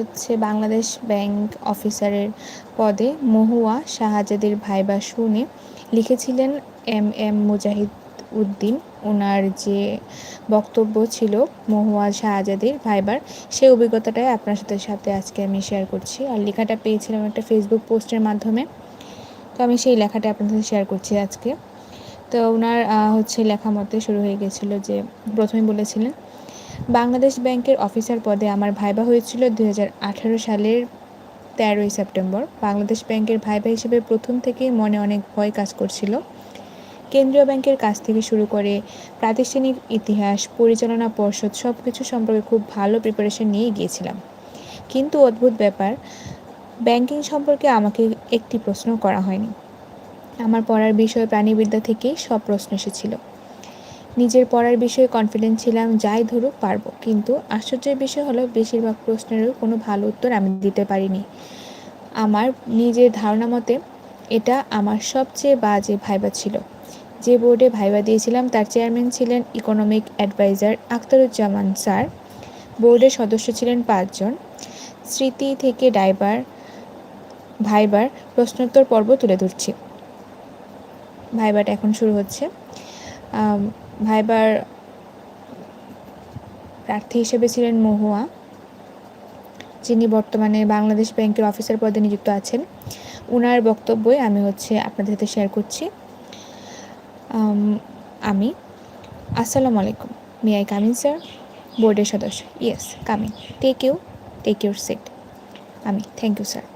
হচ্ছে বাংলাদেশ ব্যাংক অফিসারের পদে মহুয়া শাহজাদের ভাইবা শুনে লিখেছিলেন এম এম মুজাহিদ উদ্দিন। ওনার যে বক্তব্য ছিল মহুয়া শাহজাদের ভাইবার সেই অভিজ্ঞতাটাই আপনার সাথে সাথে আজকে আমি শেয়ার করছি। আর লেখাটা পেয়েছিলাম একটা ফেসবুক পোস্টের মাধ্যমে। তো আমি সেই লেখাটা আপনাদের সাথে শেয়ার করছি আজকে। তো ওনার হচ্ছে লেখা মতে শুরু হয়ে গেছিল যে প্রথমে বলেছিলেন বাংলাদেশ ব্যাংকের অফিসার পদে আমার ভাইবা হয়েছিল দু হাজার আঠেরো সালের তেরোই সেপ্টেম্বর। বাংলাদেশ ব্যাংকের ভাইবা হিসেবে প্রথম থেকেই মনে অনেক ভয় কাজ করছিল। কেন্দ্রীয় ব্যাংকের কাছ থেকে শুরু করে প্রাতিষ্ঠানিক ইতিহাস, পরিচালনা পর্ষদ সব কিছু সম্পর্কে খুব ভালো প্রিপারেশন নিয়ে গিয়েছিলাম। কিন্তু অদ্ভুত ব্যাপার, ব্যাংকিং সম্পর্কে আমাকে একটি প্রশ্ন করা হয়নি। আমার পড়ার বিষয় প্রাণীবিদ্যা থেকেই সব প্রশ্ন এসেছিল। নিজের পড়ার বিষয়ে কনফিডেন্ট ছিলাম, যাই ধরুক পারব। কিন্তু আশ্চর্যের বিষয় হলো, বেশিরভাগ প্রশ্নেরও কোনো ভালো উত্তর আমি দিতে পারিনি। আমার নিজের ধারণা মতে এটা আমার সবচেয়ে বাজে ভাইবা ছিল। যে বোর্ডে ভাইবা দিয়েছিলাম, তার চেয়ারম্যান ছিলেন ইকোনমিক অ্যাডভাইজার আখতারুজ্জামান স্যার। বোর্ডের সদস্য ছিলেন পাঁচজন। স্মৃতি থেকে ডাইভার, ভাইবার প্রশ্নোত্তর পর্ব তুলে ধরছি। ভাইবাটা এখন শুরু হচ্ছে। ভাইবার প্রার্থী হিসেবে ছিলেন মহুয়া, যিনি বর্তমানে বাংলাদেশ ব্যাংকের অফিসার পদে নিযুক্ত আছেন। ওনার বক্তব্যই আমি হচ্ছে আপনাদের সাথে শেয়ার করছি। আমি আসসালামু আলাইকুম। মি আই কামিং স্যার বোর্ডের সদস্য। Yes coming take you take your seat আমি thank you sir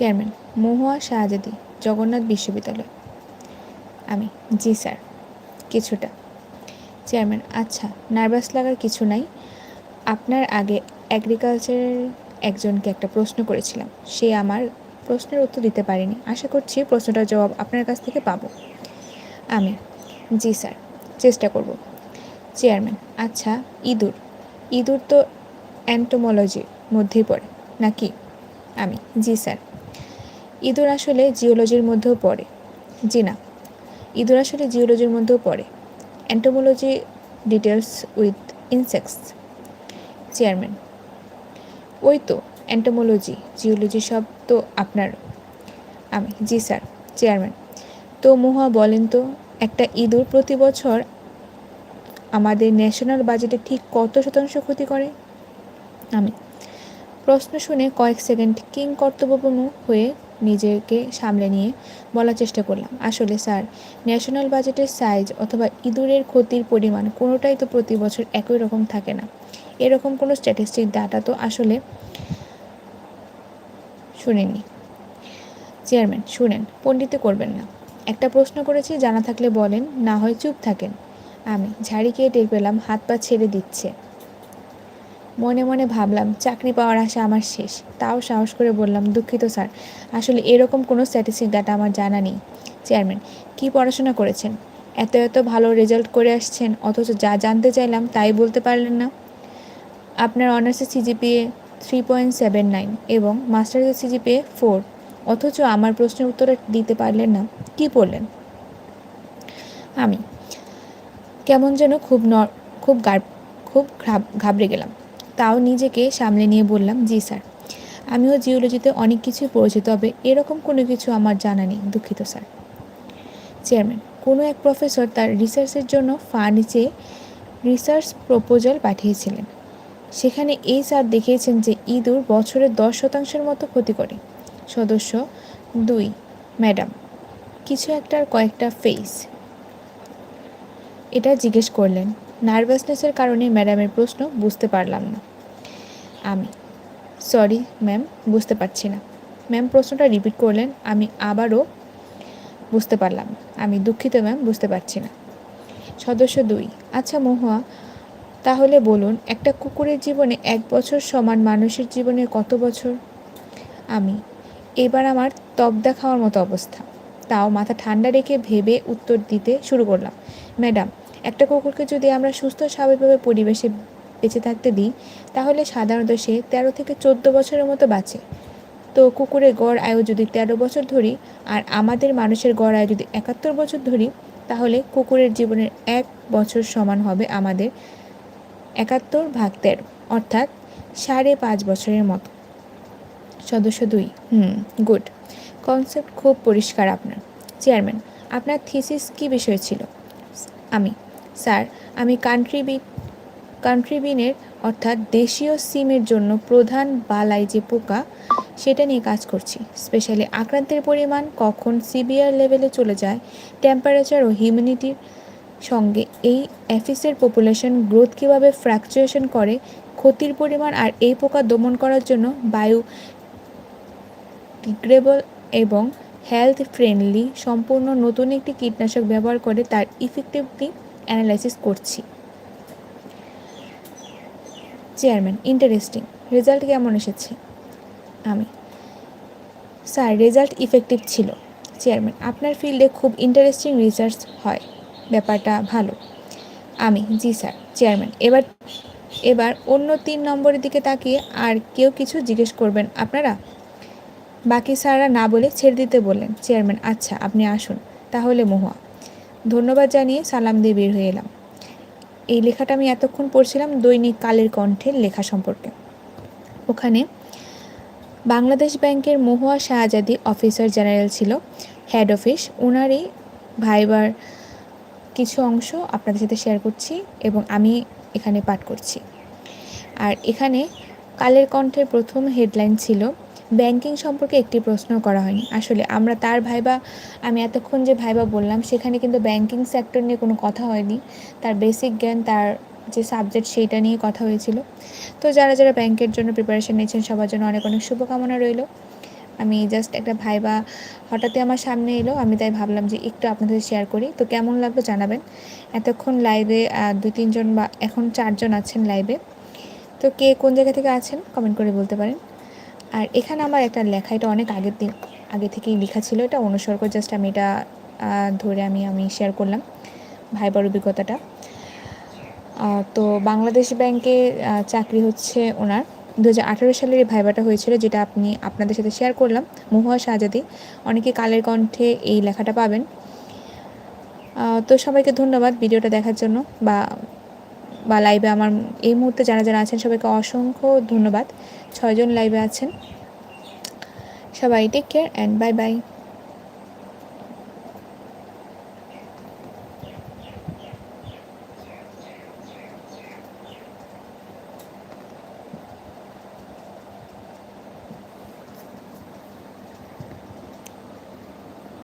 chairman Mohua Shahzadi, Jagannath বিশ্ববিদ্যালয়। আমি, জি স্যার, কিছুটা। চেয়ারম্যান আচ্ছা নার্ভাস লাগার কিছু নাই। আপনার আগে অ্যাগ্রিকালচারের একজনকে একটা প্রশ্ন করেছিলাম। সে আমার প্রশ্নের উত্তর দিতে পারেনি। আশা করছি প্রশ্নটার জবাব আপনার কাছ থেকে পাবো। আমি, জি স্যার, চেষ্টা করব। চেয়ারম্যান আচ্ছা ইঁদুর। ইঁদুর তো অ্যান্টোমোলজির মধ্যেই পড়ে, নাকি? আমি, জি স্যার। ইঁদুর আসলে জিওলজির মধ্যেও পড়ে। জি না, ইঁদুর আসলে জিওলজির মধ্যেও পড়ে। Entomology details with insects chairman ওই তো অ্যান্টোমোলজি জিওলজি সব তো আপনার। আমি, জি স্যার চেয়ারম্যান তো মোহা বলেন তো, একটা ইঁদুর প্রতি বছর আমাদের ন্যাশনাল বাজেটে ঠিক কত শতাংশ ক্ষতি করে? আমি, প্রশ্ন শুনে কয়েক সেকেন্ড কিং কর্তব্যপূর্ণ হয়ে নিজেকে সামলে নিয়ে বলার চেষ্টা করলাম। আসলে স্যার, ন্যাশনাল বাজেটের সাইজ অথবা ইঁদুরের ক্ষতির পরিমাণ কোনোটাই তো প্রতি বছর একই রকম থাকে না। এরকম কোনো স্ট্যাটিস্টিক ডাটা তো আসলে শুনেনি চেয়ারম্যান শুনেন, পণ্ডিতে করবেন না। একটা প্রশ্ন করেছি, জানা থাকলে বলেন, না হয় চুপ থাকেন। আমি, ঝাড়ি খেয়ে টের পেলাম, হাত পা ছেড়ে দিচ্ছে। মনে মনে ভাবলাম, চাকরি পাওয়ার আশা আমার শেষ। তাও সাহস করে বললাম, দুঃখিত স্যার, আসলে এরকম কোনো স্ট্যাটিস্টিক ডাটা আমার জানা নেই। চেয়ারম্যান কি পড়াশোনা করেছেন? এত এত ভালো রেজাল্ট করে আসছেন, অথচ যা জানতে চাইলাম তাই বলতে পারলেন না। আপনার অনার্সের CGPA three point seven nine এবং মাস্টার্সের সিজিপিএ ফোর অথচ আমার প্রশ্নের উত্তর দিতে পারলেন না। কি পড়লেন আমি কেমন যেন খুব ন, খুব খুব ঘাবড়ে গেলাম। তাও নিজেকে সামলে নিয়ে বললাম, জি স্যার। আমিও জিওলজিতে অনেক কিছুই পড়েছি, তবে এরকম কোনো কিছু আমার জানা নেই, দুঃখিত স্যার। চেয়ারম্যান, কোনো এক প্রফেসর তার রিসার্চের জন্য ফান্ড চেয়ে রিসার্চ প্রপোজাল পাঠিয়েছিলেন। সেখানে এই স্যার দেখিয়েছেন যে ইঁদুর বছরে দশ শতাংশের মতো ক্ষতি করে। সদস্য, দুই, ম্যাডাম, কিছু একটার কয়েকটা ফেস। এটা জিজ্ঞেস করলেন। নার্ভাসনেসের কারণে ম্যাডামের প্রশ্ন বুঝতে পারলাম না। আমি। সরি ম্যাম বুঝতে পারছি না। ম্যাম প্রশ্নটা রিপিট করলেন, আমি আবারও বুঝতে পারলাম। আমি দুঃখিত ম্যাম বুঝতে পারছি না। সদস্য দুই আচ্ছা মহুয়া, তাহলে বলুন, একটা কুকুরের জীবনে এক বছর সমান মানুষের জীবনে কত বছর? আমি, এবার আমার তবদা খাওয়ার মতো অবস্থা। তাও মাথা ঠান্ডা রেখে ভেবে উত্তর দিতে শুরু করলাম। ম্যাডাম একটা কুকুরকে যদি আমরা সুস্থ স্বাভাবিকভাবে পরিবেশে বেঁচে থাকতে দিই, তাহলে সাধারণত সে তেরো থেকে চোদ্দ বছরের মতো বাঁচে। তো কুকুরের গড় আয়ু যদি তেরো বছর ধরি, আর আমাদের মানুষের গড় আয়ু যদি একাত্তর বছর ধরি, তাহলে কুকুরের জীবনের এক বছর সমান হবে আমাদের একাত্তর ভাগ তেরো, অর্থাৎ সাড়ে পাঁচ বছরের মতো। সদস্য দুই, হুম, গুড। কনসেপ্ট খুব পরিষ্কার আপনার। চেয়ারম্যান, আপনার থিসিস কী বিষয় ছিল? আমি, স্যার, আমি কান্ট্রি বি কান্ট্রি বিনের অর্থাৎ দেশীয় সিমের জন্য প্রধান বালাই যে পোকা, সেটা নিয়ে কাজ করছি। স্পেশালি আক্রান্তের পরিমাণ, কখন সিভিয়ার লেভেলে চলে যায়, টেম্পারেচার ও হিউমিডিটির সঙ্গে এই অ্যাফিসের পপুলেশন গ্রোথ কীভাবে ফ্র্যাকচুয়েশন করে, ক্ষতির পরিমাণ আর এই পোকা দমন করার জন্য বায়ু ডিগ্রেবল এবং হেলথ ফ্রেন্ডলি, সম্পূর্ণ নতুন একটি কীটনাশক ব্যবহার করে তার ইফেক্টিভলি অ্যানালাইসিস করছি। চেয়ারম্যান ইন্টারেস্টিং রেজাল্ট কেমন এসেছে? আমি। স্যার রেজাল্ট ইফেক্টিভ ছিল। চেয়ারম্যান, আপনার ফিল্ডে খুব ইন্টারেস্টিং রিসার্চ হয়। ব্যাপারটা ভালো। আমি, জি স্যার, চেয়ারম্যান। এবার এবার অন্য তিন নম্বরের দিকে তাকিয়ে আর কেউ কিছু জিজ্ঞেস করবেন আপনারা? বাকি স্যাররা না বলে ছেড়ে দিতে বললেন। চেয়ারম্যান আচ্ছা আপনি আসুন। তাহলে মহুয়া। ধন্যবাদ জানিয়ে সালাম দিয়ে বের হয়ে এলাম। এই লেখাটা আমি এতক্ষণ পড়ছিলাম দৈনিক কালের কণ্ঠের লেখা সম্পর্কে। ওখানে, বাংলাদেশ ব্যাংকের মহুয়া শাহজাদি অফিসার জেনারেল ছিল, হেড অফিস। ওনারই ভাইবার কিছু অংশ আপনাদের সাথে শেয়ার করছি এবং আমি এখানে পাঠ করছি। আর এখানে কালের কণ্ঠের প্রথম হেডলাইন ছিল ব্যাংকিং সম্পর্কে একটি প্রশ্ন করা হয়নি। আসলে আমরা তার ভাইবা, আমি এতক্ষণ যে ভাইবা বললাম, সেখানে কিন্তু ব্যাংকিং সেক্টর নিয়ে কোনো কথা হয়নি। তার বেসিক জ্ঞান, তার যে সাবজেক্ট সেইটা নিয়ে কথা হয়েছিল। তো যারা যারা ব্যাংকের জন্য প্রিপারেশন নিয়েছেন, সবার জন্য অনেক অনেক শুভকামনা রইল। আমি জাস্ট একটা ভাইবা হঠাৎই আমার সামনে এলো, আমি তাই ভাবলাম যে একটু আপনাদের শেয়ার করি। তো কেমন লাগল জানাবেন। এতক্ষণ লাইভে দু তিনজন বা এখন চারজন আছেন লাইভে তো কে কোন জায়গা থেকে আছেন কমেন্ট করে বলতে পারেন। আর এখানে আমার একটা লেখা, এটা অনেক আগের দিন, আগে থেকেই লেখা ছিল এটা, অনুসর্গ জাস্ট আমি এটা ধরে আমি আমি শেয়ার করলাম, ভাইবার অভিজ্ঞতাটা। তো বাংলাদেশ ব্যাংকে চাকরি হচ্ছে ওনার দু হাজার আঠেরো সালের এই ভাইবাটা হয়েছিল, যেটা আপনি, আপনাদের সাথে শেয়ার করলাম, মহুয়া শাহজাদি। অনেকে কালের কণ্ঠে এই লেখাটা পাবেন। তো সবাইকে ধন্যবাদ ভিডিওটা দেখার জন্য, বা বা লাইভে আমার এই মুহূর্তে যারা যারা আছেন সবাইকে অসংখ্য ধন্যবাদ। ছয়জন লাইভে আছেন। সবাই take care and bye bye